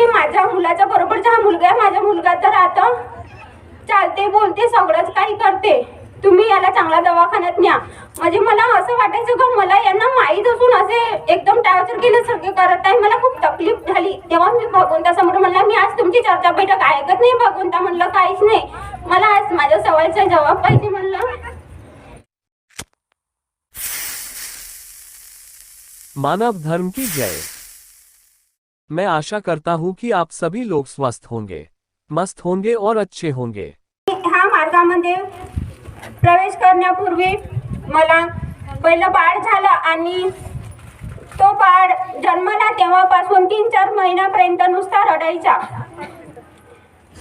की माझ्या मुलाच्या बरोबरचा हा मुलगा आहे माझा मुलगा तर आता चालते बोलते सगळंच काही करते. तुम्ही याला चांगला दवाखान्यात न्या. म्हणजे मला असं वाटायचं का मला यांना माहीत असून असे एकदम टार्चर केलं सगळे करत आहे. मला खूप तकलीफ झाली. तेव्हा मी भगवंतासमोर म्हणलं मी आज तुमची चर्चा बैठक ऐकत नाही भगवंता. म्हणलं काहीच नाही. मला आज माझ्या सवालचा जवाब पाहिजे. म्हणलं. मानव धर्म की जय. मैं आशा करता हूं कि आप सभी लोग स्वस्थ होंगे मस्त होंगे और अच्छे होंगे। ह्या मार्गामध्ये प्रवेश करण्यापूर्वी मला पहिलं बाळ झालं आणि तो बाळ जन्मला तेव्हापासून तीन चार महिन्यापर्यंत नुसता रडायचा.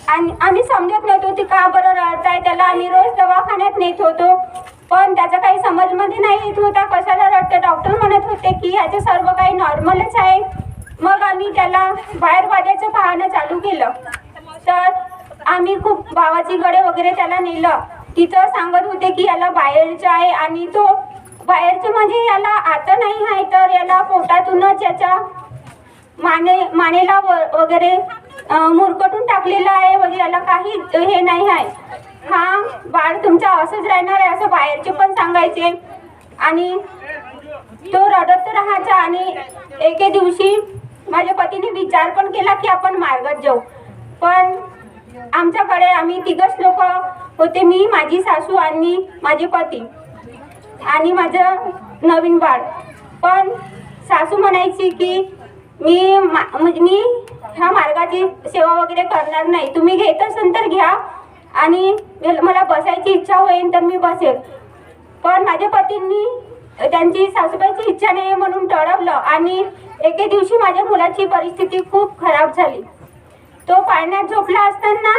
आणि आम्ही समजत नव्हतो ती का बरं रडताय त्याला. आम्ही रोज दवाखान्यात नेत होतो पण त्याचा काही समजमध्ये नाही येत होता. कशाला रडते? डॉक्टर म्हणत होते की ह्याचे सर्व काही नॉर्मलच आहे. मग आम्ही त्याला बाहेर वाजायचं पाहणं चालू केलं. तर आम्ही खूप भावाची गडे वगैरे त्याला नेलं. तिथं सांगत होते की याला बाहेरचं आहे आणि तो बाहेरचं म्हणजे याला आता नाही आहे तर याला पोटातूनच याच्या माने मानेला व- वगैरे मुरकटून टाकलेलं आहे वगैरे याला काही हे नाही आहे. हा बाळ तुमचा असंच राहणार आहे असं बाहेरचे पण सांगायचे. आणि तो रडत राहायचा आणि एके दिवशी माझ्या पतीने विचार पण केला की आपण मार्गात जाऊ. पण आमच्याकडे आम्ही तिघच लोक होते मी माझी सासू आणि माझे पती आणि माझं नवीन बाळ. पण सासू म्हणायची की मी मा- म्हणजे मी ह्या मार्गाची सेवा वगैरे करणार नाही. तुम्ही घेत असाल तर घ्या आणि मला बसायची इच्छा होईल तर मी बसेल. पण माझ्या पतींनी त्यांची सासूबाईची इच्छा नाही म्हणून टळवलं आणि एके दिवशी माझ्या मुलाची परिस्थिती खूप खराब झाली. तो पाळण्यात झोपला असताना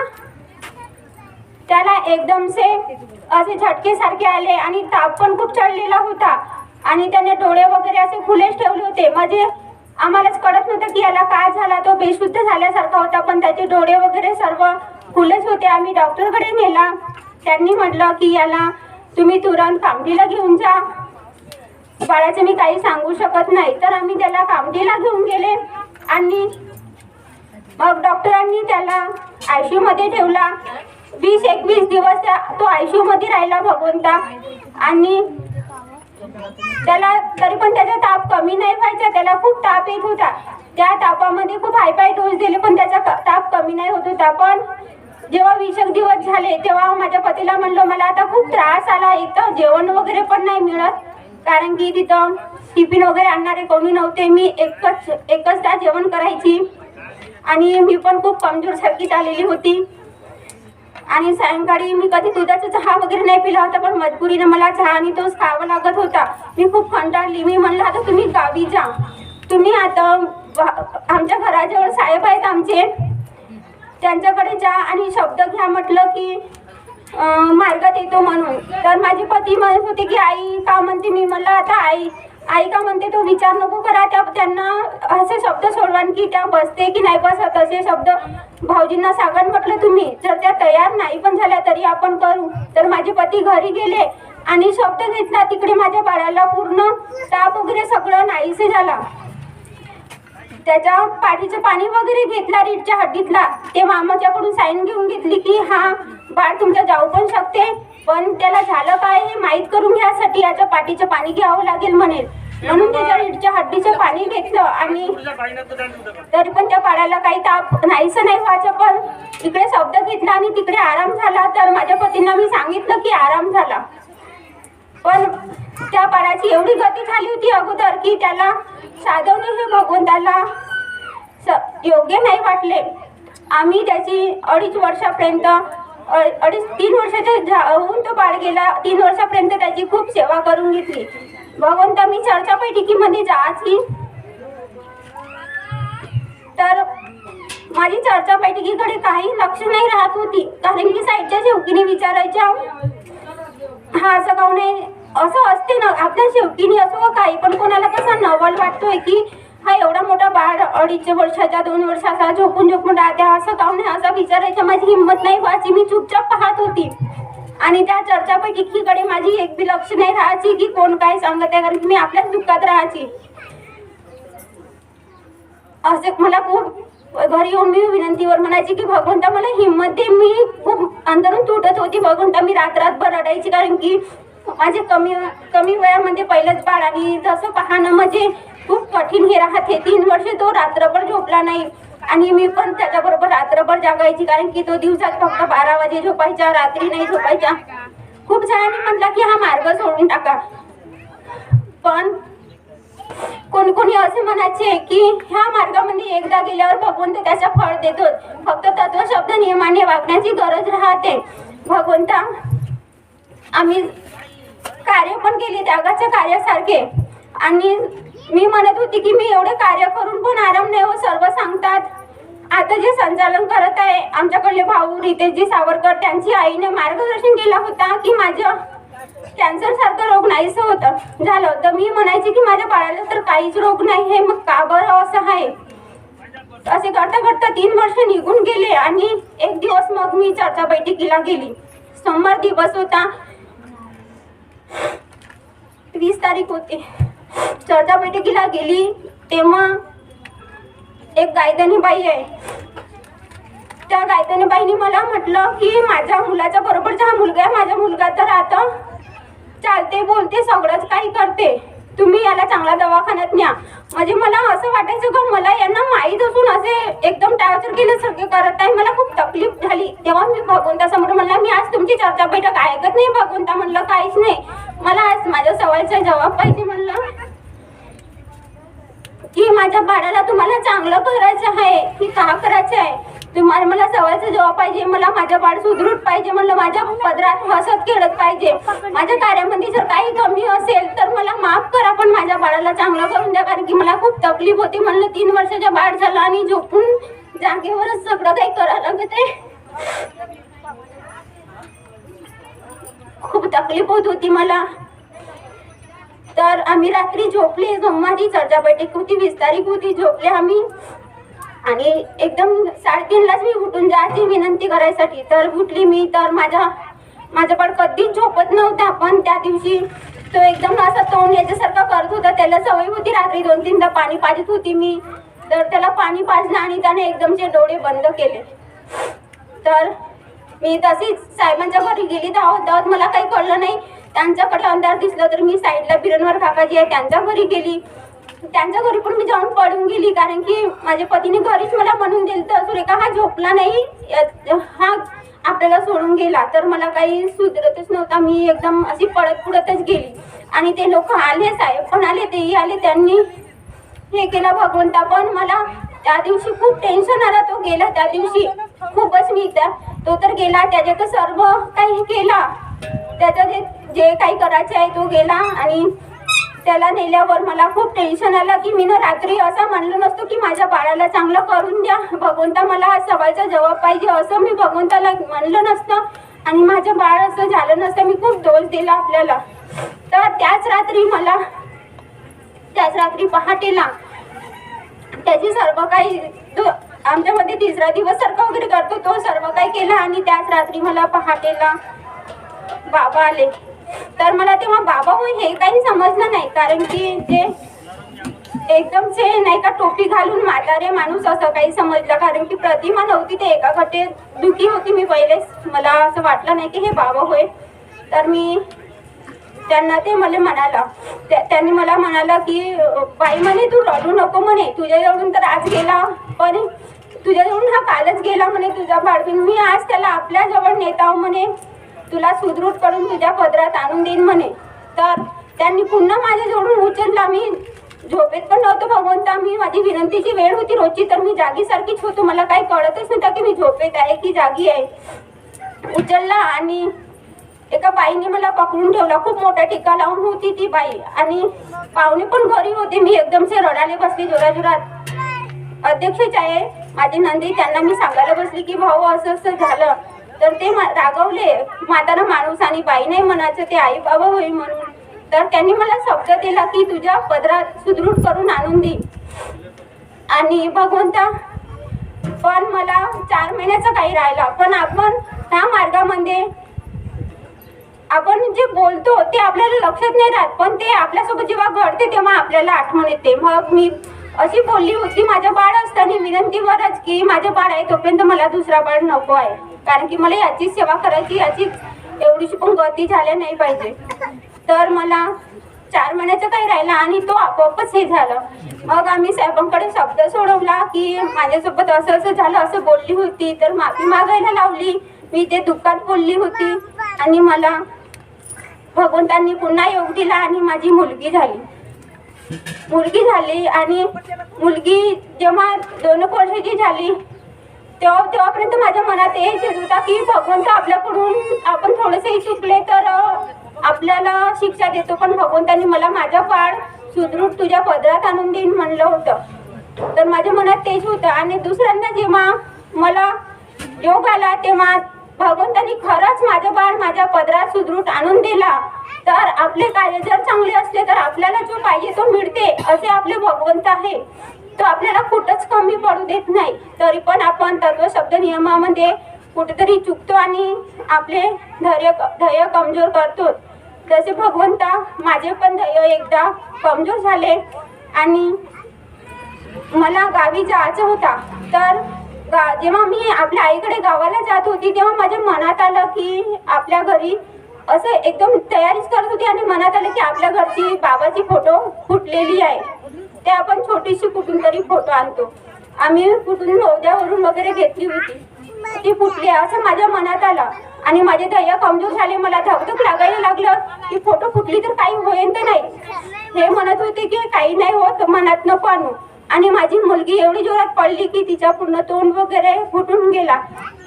त्याला एकदमसे असे झटके सारखे आले आणि ताप पण खूप चढलेला होता आणि त्याने डोळे वगैरे असे खुलेच ठेवले होते. म्हणजे आम्हालाच कळत नव्हतं की याला काय झाला. तो बेशुद्ध झाल्यासारखा होता पण त्याचे डोळे वगैरे सर्व खुलेच होते. आम्ही डॉक्टरकडे नेला. त्यांनी म्हटलं की याला तुम्ही तुरंत कामडीला घेऊन जा. बाळाचं मी काही सांगू शकत नाही तर आम्ही त्याला कामठीला घेऊन गेले. आणि मग डॉक्टरांनी त्याला आयसीयू मध्ये ठेवला. वीस एकवीस दिवस त्या तो आयसीयू मध्ये राहिला भगवंता. आणि त्याला तरी पण त्याचा ताप कमी नाही व्हायचा त्याला खूप ताप येत होता. त्या तापामध्ये खूप हाय पाय डोस दिले पण त्याचा ताप कमी नाही होत होता. पण जेव्हा वीस एक दिवस झाले तेव्हा माझ्या पतीला म्हणलं मला आता खूप त्रास आला इथं जेवण वगैरे पण नाही मिळत. कारण की तिथं टिफिन वगैरे आणणारे कोणी नव्हते. मी एकच एकच त्या जेवण करायची. आणि मी पण खूप कमजोर सारखीच आलेली होती. आणि सायंकाळी मी कधी दुधाचा चहा वगैरे नाही पिला होता पण मजबुरीने मला चहा आणि तोच खावा लागत होता. मी खूप कंटाळली. मी म्हणलं आता तुम्ही गावी जा. तुम्ही आता आमच्या घराजवळ साहेब आहेत आमचे. त्यांच्याकडे जा आणि शब्द घ्या. म्हटलं की मार्गात येतो म्हणून. तर माझे पती म्हणत होते की आई का म्हणते? मी म्हणलं आता आई आई का म्हणते तो विचार नको करा. त्या त्यांना असे शब्द सोडवान की त्या बसते की नाही बसत? असे शब्द भाऊजींना सांगा म्हटलं तुम्ही जर त्या तयार नाही पण झाल्या तरी आपण करू. तर माझे पती घरी गेले आणि शब्द घेतला तिकडे माझ्या बाळाला पूर्ण ताप वगैरे सगळं नाहीसे झाला. त्याच्या पाठीचं पाणी वगैरे घेतला रीडच्या हड्डीतला. ते मामाच्याकडून साईन घेऊन घेतली की हा बाळ तुमच्या जाऊ पण शकते. पण त्याला झालं काय हे माहीत करून घ्यासाठी याच्या पाठीचं पाणी घ्यावं लागेल म्हणेल. म्हणून त्याच्या रीडच्या हड्डीचं पाणी घेतलं आणि तरी पण त्या बाळाला काही ताप नाहीसं नाही व्हायचं. पण इकडे शब्द घेतला आणि तिकडे आराम झाला. तर माझ्या पतींना मी सांगितलं की आराम झाला. पण त्या बाळाची एवढी गती झाली होती अगोदर की त्याला साधवणे हे भगवंताला स- योग्य नाही वाटले. आम्ही त्याची अडीच वर्षापर्यंत अडीच तीन वर्षाच्या झा- होऊन तो बाळ गेला. तीन वर्षापर्यंत त्याची खूप सेवा करून घेतली. भगवंत मी चर्चा बैठकीमध्ये जायची. तर माझी चर्चा बैठकीकडे काही लक्ष नाही राहत होती. कारण की साईडच्या शेवकीने विचारायच्या हा असं काहून असं असते ना आपल्या शेवटीने असं काही पण कोणाला कसा नवल वाटतोय की हा एवढा मोठा बाळ अडीच वर्षाचा दोन वर्षाचा झोपून झोपून राहते असं काहून नाही असं विचारायचं माझी हिंमत नाही व्हायची मी चुपचाप पाहत होती. आणि त्या चर्चापैकी एकीकडे माझी एक बी लक्ष नाही राहायची की कोण काय सांगत आहे कारण की मी आपल्याच दुःखात राहायची. असे मला खूप घरी येऊन मी विनंतीवर म्हणायची की भगवंता मला हिंमत दे मी खूप अंदरून तुटत होती भगवंता मी रात रातभर रडायची कारण की माझे कमी कमी वयामध्ये पहिलंच बाळ आणि तसं पाहणं म्हणजे खूप कठीण हे राहते. तीन वर्षे तो रात्रभर झोपला नाही. आणि मी पण त्याच्याबरोबर रात्रभर जागायची कारण की तो दिवसात फक्त बारा वाजे झोपायचा रात्री नाही झोपायचा. खूप जणांनी म्हटलं की हा मार्ग सोडून टाका. पण कोण कोणी असे म्हणायचे की ह्या मार्गामध्ये एकदा गेल्यावर भगवंत त्याचा फळ देतो फक्त तत्व शब्द नियमाने वागण्याची गरज राहते. भगवंता आम्ही कार्य पण केली त्यागाच्या कार्यासारखे. आणि मी म्हणत होती की मी एवढे कार्य करून पण आराम नाही हो सर्व सांगतात. आता जे संचालन करत आहे आमच्याकडले भाऊ रितेशजी सावरकर त्यांची आईने मार्गदर्शन केला होता की माझं कॅन्सर सारखं रोग नाहीच होतं. झालं तर मी म्हणायची की माझ्या बाळाला तर काहीच रोग नाही हे मग का बरं असं आहे? असे करता करता तीन वर्ष निघून गेले आणि एक दिवस मग मी चर्चा बैठकीला गेली. सोमवार दिवस होता. वीस तारीख होती. चर्चा बैठकीला गेली तेव्हा एक गायधनी बाई आहे. त्या गायधनी बाईने मला म्हटलं की माझ्या मुलाच्या बरोबरचा हा मुलगा आहे माझा मुलगा तर आता चालते बोलते सगळंच काही करते. तुम्ही याला चांगला दवाखान्यात न्या. म्हणजे मला असं वाटायचं का मला यांना माहीत असून असे एकदम टार्चर सगळे करत आहे. मला खूप तकलीफ झाली. तेव्हा मी भगवंतासमोर म्हणला मी आज तुमची चर्चा बैठक ऐकत नाही भगवंता म्हणलं काहीच नाही. मला आज माझ्या सवालचा जवाब पाहिजे म्हणलं. की माझ्या बाळाला तुम्हाला चांगलं करायचं आहे की का करायचं आहे? तुम्हाला मला सवालचा जेव्हा पाहिजे मला माझ्या बाळ सुदृढ पाहिजे म्हणलं माझ्या पदरात हसत खेळत पाहिजे. माझ्या कार्यामध्ये जर काही कमी असेल तर मला माफ करा पण माझ्या बाळाला चांगलं करून द्या कारण की मला खूप तकलीफ होती म्हणलं तीन वर्षाच्या बाळ झालं आणि झोपून जागेवरच सगळं काही करायला लागत आहे. खूप तकलीफ होत होती मला. तर आम्ही रात्री झोपले सोमवारी चर्चा बैठक होती वीस तारीख होती झोपले आम्ही. आणि एकदम साडेतीनलाच मी उठून जायची विनंती करायसाठी. तर उठली मी तर माझ्या माझं पण कधीच झोपत नव्हता पण त्या दिवशी तो एकदम असा तोंड याच्यासारखा करत होता. त्याला सवय होती रात्री दोन तीनदा पाणी पाजत होती मी. तर त्याला पाणी पाजलं आणि त्याने एकदमचे डोळे बंद केले. तर मी तशीच साहेबांच्या घरी गेली. धावत धावत मला काही कळलं नाही. त्यांच्याकडे अंधार दिसलं तर मी साईडला बिरणवर काकाजी आहे त्यांच्या घरी गेली. त्यांच्या घरी पण मी जाऊन पडून गेली कारण की माझ्या पतीने घरीच मला म्हणून दिलं तर सुरेखा हा झोपला नाही हा आपल्याला सोडून गेला तर मला काही सुधरतच नव्हता मी एकदम अशी पडत पुढतच गेली. आणि ते लोक आले साहेब पण आले तेही आले त्यांनी हे केलं भगवंता पण मला त्या दिवशी खूप टेन्शन आला तो गेला त्या दिवशी. खूपच मी त्या तो तर गेला त्याच्या तर सर्व काही केला. त्याचं जे जे काही करायचे आहे तो गेला आणि त्याला नेल्यावर मला खूप टेन्शन आलं की मी ना रात्री असं म्हणलं नसतो की माझ्या बाळाला चांगलं करून द्या. भगवंता मला हा सवालचा जवाब पाहिजे असं मी भगवंताला म्हणलं नसतं. आणि माझं बाळ असं झालं नसतं मी खूप दोष दिला आपल्याला. तर त्याच रात्री मला त्याच रात्री पहाटेला त्याची सर्व काही तो आमच्यामध्ये तिसरा दिवस सारखा वगैरे करतो तो सर्व काही केला आणि त्याच रात्री मला पहाटेला बाबा आले. तर मला तेव्हा बाबा होय हे काही समजलं नाही. कारण की जे एकदमचे नाही का टोपी घालून म्हातारे माणूस असं काही समजलं. कारण की प्रतिमा नव्हती ते एका गटे दुखी होती मी पहिलेच मला असं वाटलं नाही की हे बाबा होय. तर मी त्यांना ते मला म्हणाला. त्या- त्यांनी मला म्हणाला की बाई म्हणे तू रडू नको म्हणे. तुझ्याजवळून तर आज गेला पण तुझ्याजवळून हा कालच गेला म्हणे तुझा बाळबीन मी आज त्याला आपल्याजवळ नेताव आहो म्हणे. तुला सुदृढ करून तुझ्या पदरात आणून देईन म्हणे. तर त्यांनी पुन्हा माझ्याजवळून उचलला. मी झोपेत पण नव्हतो भगवंता. मी माझी विनंतीची वेळ होती रोजची. तर मी जागीसारखीच होतो. मला काही कळतच नव्हतं की मी झोपेत आहे की जागी आहे. उचलला आणि एका बाईने मला पकडून ठेवला. खूप मोठा टिका लावून होती ती बाई. आणि पाहुणे पण घरी होते. मी एकदमसे रडाले बसली जोराजोरात. अध्यक्षच आहे माझी नंदी त्यांना मी सांगायला बसली की भाऊ असं असं झालं. तर ते रागवले. म्हातारा माणूस आणि बाई नाही म्हणायचं ते आई बाबा होईल म्हणून. तर त्यांनी मला शब्द दिला की तुझ्या पदरात सुदृढ करून आणून दे. आणि भगवंता पण मला चार महिन्याचा काही राहिला. पण आपण ह्या मार्गामध्ये आपण जे बोलतो ते आपल्याला लक्षात नाही राहत. पण ते आपल्यासोबत जेव्हा घडते तेव्हा आपल्याला आठवण येते. मग मी अशी बोलली होती माझं बाळ असताना विनंतीवरच की माझं बाळ आहे तोपर्यंत मला दुसरा बाळ नको आहे. कारण की मला याची सेवा करायची याची एवढीशी पण गती झाल्या नाही पाहिजे. तर मला चार महिन्याचं काही राहिलं आणि तो आपोआपच हे झालं. मग आम्ही साहेबांकडे शब्द सोडवला की माझ्यासोबत असं असं झालं असं बोलली होती तर माफी मागायला लावली. मी ते दुःखात बोलली होती आणि मला भगवंतांनी पुन्हा योग दिला आणि माझी मुलगी झाली. मुलगी झाली आणि मुलगी जेव्हा दोन वर्षाची झाली तेव्हा तेव्हापर्यंत माझ्या मनात हेच येत होता की भगवंत आपल्याकडून आपण थोडंसंही चुकले तर आपल्याला शिक्षा देतो. पण भगवंतांनी मला माझा बाळ सुदृढ तुझ्या पदरात आणून देईन म्हणलं होतं. तर माझ्या मनात तेच होतं. आणि दुसऱ्यांदा जेव्हा मला योग आला तेव्हा भगवंतांनी खरंच माझं बाळ माझ्या पदरात सुदृढ आणून दिला. तर आपले कार्य जर चांगले असले तर आपल्याला जो पाहिजे तो मिळते असे आपले भगवंत आहे. तो आपल्याला कुठंच कमी पडू देत नाही. तरी पण आपण तत्व शब्द नियमामध्ये कुठेतरी चुकतो आणि आपले धैर्य धैर्य कमजोर करतो. जसे भगवंता माझे पण ध्येय एकदा कमजोर झाले आणि मला गावी जायचं होता. तर गा जेव्हा मी आपल्या आईकडे गावाला जात होती तेव्हा माझ्या मनात आलं की आपल्या घरी असं एकदम तयारीच करत होती आणि मनात आलं की आपल्या घरची बाबाची फोटो फुटलेली आहे. ते आपण छोटीशी कुठून तरी फोटो आणतो. आम्ही कुठून मौद्यावरून वगैरे घेतली होती. ती फुटली. असं माझ्या मनात आलं. आणि माझे ध्येय कमजोर झाले. मला धाकधूक लागायला लागलं. की फोटो फुटली तर काही होईन तर नाही. हे म्हणत होते की काही नाही होत. मनात नको आणू. आणि माझी मुलगी एवढी जोरात पडली की तिचा पूर्ण तोंड वगैरे फुटून गेला.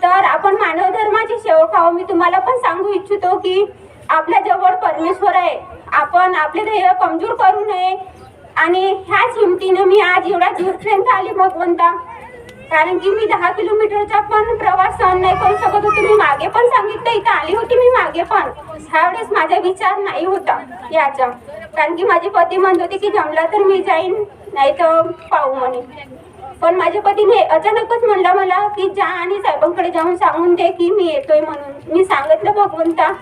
तर आपण मानव धर्माची सेवक आहो मी तुम्हाला पण सांगू इच्छितो की आपल्या जवळ परमेश्वर आहे. आपण आपले ध्येय कमजोर करू नये. आणि ह्याच हिमतीनं मी आज एवढा दूरपर्यंत आली भगवंता कारण की मी दहा किलोमीटरचा पण प्रवास सहन नाही करू शकत होते. मी मागे पण सांगितलं इथं आली होती मी मागे पण. ह्यावेळेस माझा विचार नाही होता याचा. कारण की माझे पती म्हणत होते की जमला तर मी जाईन नाही तर पाहू म्हणे. पण माझ्या पतीने अचानकच म्हणलं मला की जा आणि साहेबांकडे जाऊन सांगून दे की मी येतोय म्हणून. मी सांगितलं भगवंता.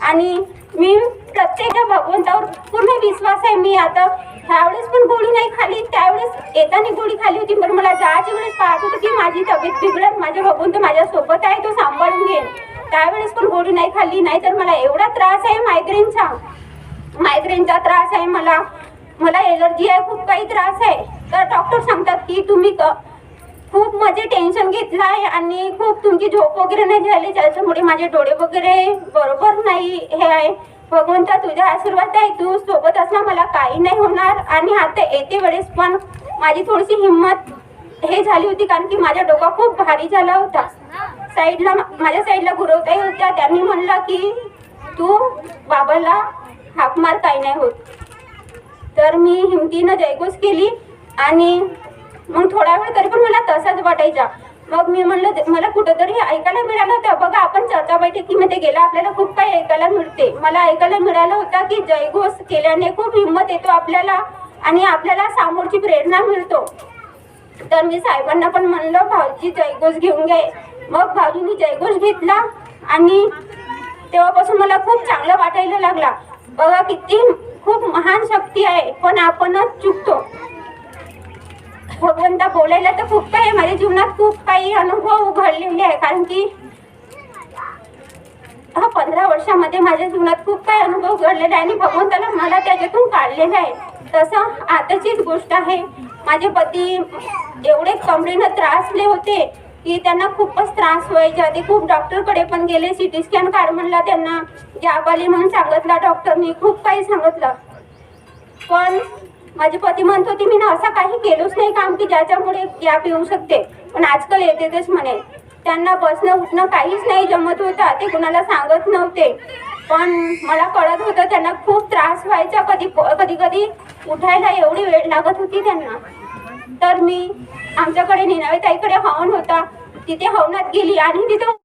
आणि मी प्रत्येक भगवंतावर पूर्ण विश्वास आहे मी आता. त्यावेळेस पण गोळी नाही खाली त्यावेळेस येताना गोळी खाली होती. पण मला जायच्या वेळेस पाहत होतं की माझी तब्येत बिघडत माझे भगवंत माझ्या माझ्यासोबत आहे तो सांभाळून घेईल त्यावेळेस पण गोळी नाही खाल्ली नाही तर मला एवढा त्रास आहे मायग्रेनचा मायग्रेनचा त्रास आहे मला. मला एलर्जी आहे खूप काही त्रास आहे. तर डॉक्टर सांगतात की तुम्ही क- खूप म्हणजे टेन्शन घेतलं आहे आणि खूप तुमची झोप वगैरे नाही झाली त्याच्यामुळे माझे डोळे वगैरे बरोबर नाही हे आहे. भगवंता तुझा आशीर्वाद आहे. तू सोबत असला मला काही नाही होणार. आणि आता येते वेळेस पण माझी थोडीशी हिंमत हे झाली होती कारण की माझा डोका खूप भारी झाला होता. साईडला माझ्या साईडला गुरवताही होत्या. त्यांनी म्हणलं की तू बाबाला हाक मार काही नाही होत. तर मी हिमतीनं जयघोष केली आणि मग थोडा वेळ तरी पण मला तसाच वाटायचा. मग मी म्हणलं मला कुठंतरी ऐकायला मिळालं होतं. बघा आपण चर्चा बैठकीमध्ये गेला आपल्याला खूप काही ऐकायला मिळते. मला ऐकायला मिळालं होतं की जयघोष केल्याने खूप हिंमत येतो आपल्याला आणि आपल्याला सामोरची प्रेरणा मिळतो. तर मी साहेबांना पण म्हणलं भाऊजी जयघोष घेऊन घे. मग भाऊजींनी जयघोष घेतला आणि तेव्हापासून मला खूप चांगलं वाटायला लागला. बघा किती खूप महान शक्ती आहे पण आपणच चुकतो. भगवंत बोलायला तर खूप काही माझ्या जीवनात खूप काही अनुभव घडलेले आहे. कारण की हा पंधरा वर्षामध्ये माझ्या जीवनात खूप काही अनुभव घडलेला आहे आणि भगवंताला मला त्याच्यातून काढलेलं आहे. तसं आताचीच गोष्ट आहे. माझे पती एवढे कमरेनं त्रासले होते की त्यांना खूपच त्रास व्हायचे. ते खूप डॉक्टरकडे पण गेले. सिटी स्कॅन काढ म्हणला त्यांना. गॅप आली म्हणून सांगितलं डॉक्टरनी. खूप काही सांगितलं. पण माझे पती म्हणत होते मी ना असं काही केलोच नाही काम की ज्याच्यामुळे गॅप येऊ शकते. पण आजकाल येते तेच म्हणे. त्यांना बसणं उठणं काहीच नाही जमत होता ते कुणाला सांगत नव्हते. पण मला कळत होतं त्यांना खूप त्रास व्हायचा. कधी कधी कधी उठायला एवढी वेळ लागत होती त्यांना. तर मी आमच्याकडे निनावे ताईकडे हवन होता. तिथे हवनात गेली आणि तिथे